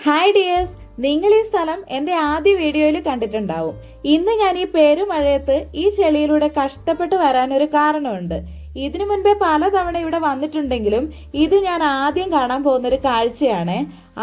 Hi dears നിങ്ങൾ ഈ സ്ഥലം എന്റെ ആദ്യ വീഡിയോയിൽ കണ്ടിട്ടുണ്ടാവും. ഇന്ന് ഞാൻ ഈ പേരുമഴയത്ത് ഈ ചെളിയിലൂടെ കഷ്ടപ്പെട്ട് വരാൻ ഒരു കാരണമുണ്ട്. ഇതിനു മുൻപേ പലതവണ ഇവിടെ വന്നിട്ടുണ്ടെങ്കിലും ഇത് ഞാൻ ആദ്യം കാണാൻ പോകുന്ന ഒരു കാഴ്ചയാണ്.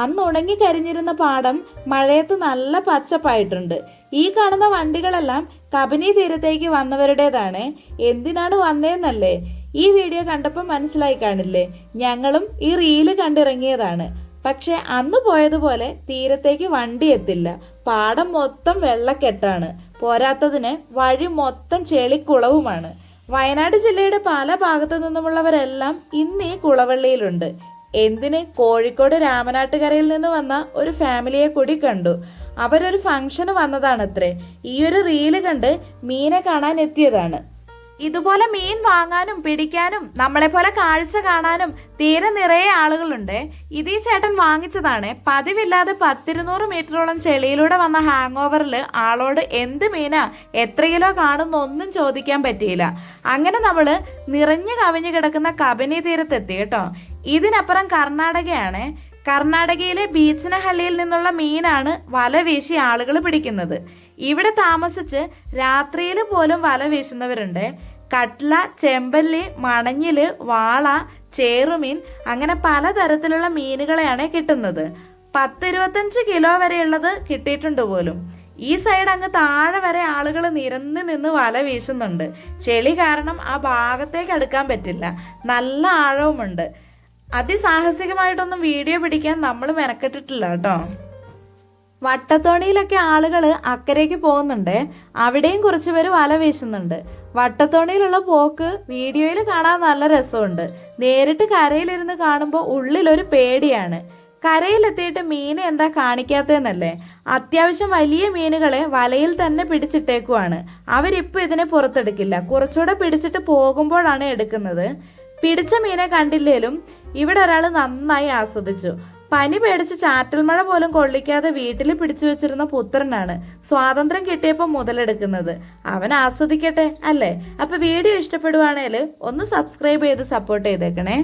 അന്ന് ഉണങ്ങി കരിഞ്ഞിരുന്ന പാടം മഴയത്ത് നല്ല പച്ചപ്പായിട്ടുണ്ട്. ഈ കാണുന്ന വണ്ടികളെല്ലാം കബനി തീരത്തേക്ക് വന്നവരുടേതാണ്. എന്തിനാണ് വന്നതെന്നല്ലേ ഈ വീഡിയോ കണ്ടപ്പോൾ മനസ്സിലായി കാണില്ലേ? ഞങ്ങളും ഈ റീൽ കണ്ടിറങ്ങിയതാണ്. പക്ഷെ അന്ന് പോയതുപോലെ തീരത്തേക്ക് വണ്ടി എത്തില്ല. പാടം മൊത്തം വെള്ളക്കെട്ടാണ്. പോരാത്തതിന് വഴി മൊത്തം ചെളിക്കുളവുമാണ്. വയനാട് ജില്ലയുടെ പല ഭാഗത്തു നിന്നുമുള്ളവരെല്ലാം ഇന്ന് ഈ കുളവള്ളിയിലുണ്ട്. എന്തിന്? കോഴിക്കോട് രാമനാട്ടുകരയിൽ നിന്ന് വന്ന ഒരു ഫാമിലിയെ കൂടി കണ്ടു. അവരൊരു ഫംഗ്ഷന് വന്നതാണത്രേ. ഈ ഒരു റീൽ കണ്ട് മീനെ കാണാൻ എത്തിയതാണ് ഇതുപോലെ മീൻ വാങ്ങാനും പിടിക്കാനും നമ്മളെ പോലെ കാഴ്ച കാണാനും തീരെ നിറയെ ആളുകളുണ്ട്. ഇത് ഈ ചേട്ടൻ വാങ്ങിച്ചതാണ്. പതിവില്ലാതെ പത്തിരുന്നൂറ് മീറ്ററോളം ചെളിയിലൂടെ വന്ന ഹാങ് ഓവറിൽ ആളോട് എന്ത് മീനാ? എത്ര കിലോ കാണുന്ന? ഒന്നും ചോദിക്കാൻ പറ്റിയില്ല. അങ്ങനെ നമ്മൾ നിറഞ്ഞു കവിഞ്ഞു കിടക്കുന്ന കബനി തീരത്തെത്തി കേട്ടോ. ഇതിനപ്പുറം കർണാടകയാണ്. കർണാടകയിലെ ബീച്ചനഹള്ളിയിൽ നിന്നുള്ള മീനാണ് വല വീശി ആളുകൾ പിടിക്കുന്നത്. ഇവിടെ താമസിച്ച് രാത്രിയിൽ പോലും വല വീശുന്നവരുണ്ട്. കട്ട്ല ചെമ്പല്ലി മണഞ്ഞിൽ വാള ചേറുമീൻ അങ്ങനെ പലതരത്തിലുള്ള മീനുകളെയാണ് കിട്ടുന്നത്. പത്തിരുപത്തഞ്ച് കിലോ വരെയുള്ളത് കിട്ടിയിട്ടുണ്ട് പോലും. ഈ സൈഡ് അങ്ങ് താഴെ വരെ ആളുകൾ നിരന്ന് നിന്ന് വല വീശുന്നുണ്ട്. ചെളി കാരണം ആ ഭാഗത്തേക്ക് അടുക്കാൻ പറ്റില്ല. നല്ല ആഴവുമുണ്ട്. അതിസാഹസികമായിട്ടൊന്നും വീഡിയോ പിടിക്കാൻ നമ്മൾ മെനക്കെട്ടിട്ടില്ല കേട്ടോ. വട്ടത്തോണിയിലൊക്കെ ആളുകൾ അക്കരയ്ക്ക് പോകുന്നുണ്ട്. അവിടെയും കുറച്ച് പേര് വല വീശുന്നുണ്ട്. വട്ടത്തോണിയിലുള്ള പോക്ക് വീഡിയോയിൽ കാണാൻ നല്ല രസമുണ്ട്. നേരിട്ട് കരയിലിരുന്ന് കാണുമ്പോൾ ഉള്ളിലൊരു പേടിയാണ്. കരയിലെത്തിയിട്ട് മീൻ എന്താ കാണിക്കാത്തതെന്നല്ലേ? അത്യാവശ്യം വലിയ മീനുകളെ വലയിൽ തന്നെ പിടിച്ചിട്ടേക്കുവാണ്. അവരിപ്പോൾ ഇതിനെ പുറത്തെടുക്കില്ല. കുറച്ചുകൂടെ പിടിച്ചിട്ട് പോകുമ്പോഴാണ് എടുക്കുന്നത്. പിടിച്ച മീനെ കണ്ടില്ലേലും ഇവിടെ ഒരാൾ നന്നായി ആസ്വദിച്ചു. പനി പേടിച്ച് ചാറ്റൽ മഴ പോലും കൊള്ളിക്കാതെ വീട്ടിൽ പിടിച്ചു വെച്ചിരുന്ന പുത്രനാണ് സ്വാതന്ത്ര്യം കിട്ടിയപ്പോൾ മുതലെടുക്കുന്നത്. അവൻ ആസ്വദിക്കട്ടെ അല്ലേ? അപ്പൊ വീഡിയോ ഇഷ്ടപ്പെടുവാണേൽ ഒന്ന് സബ്സ്ക്രൈബ് ചെയ്ത് സപ്പോർട്ട് ചെയ്തേക്കണേ.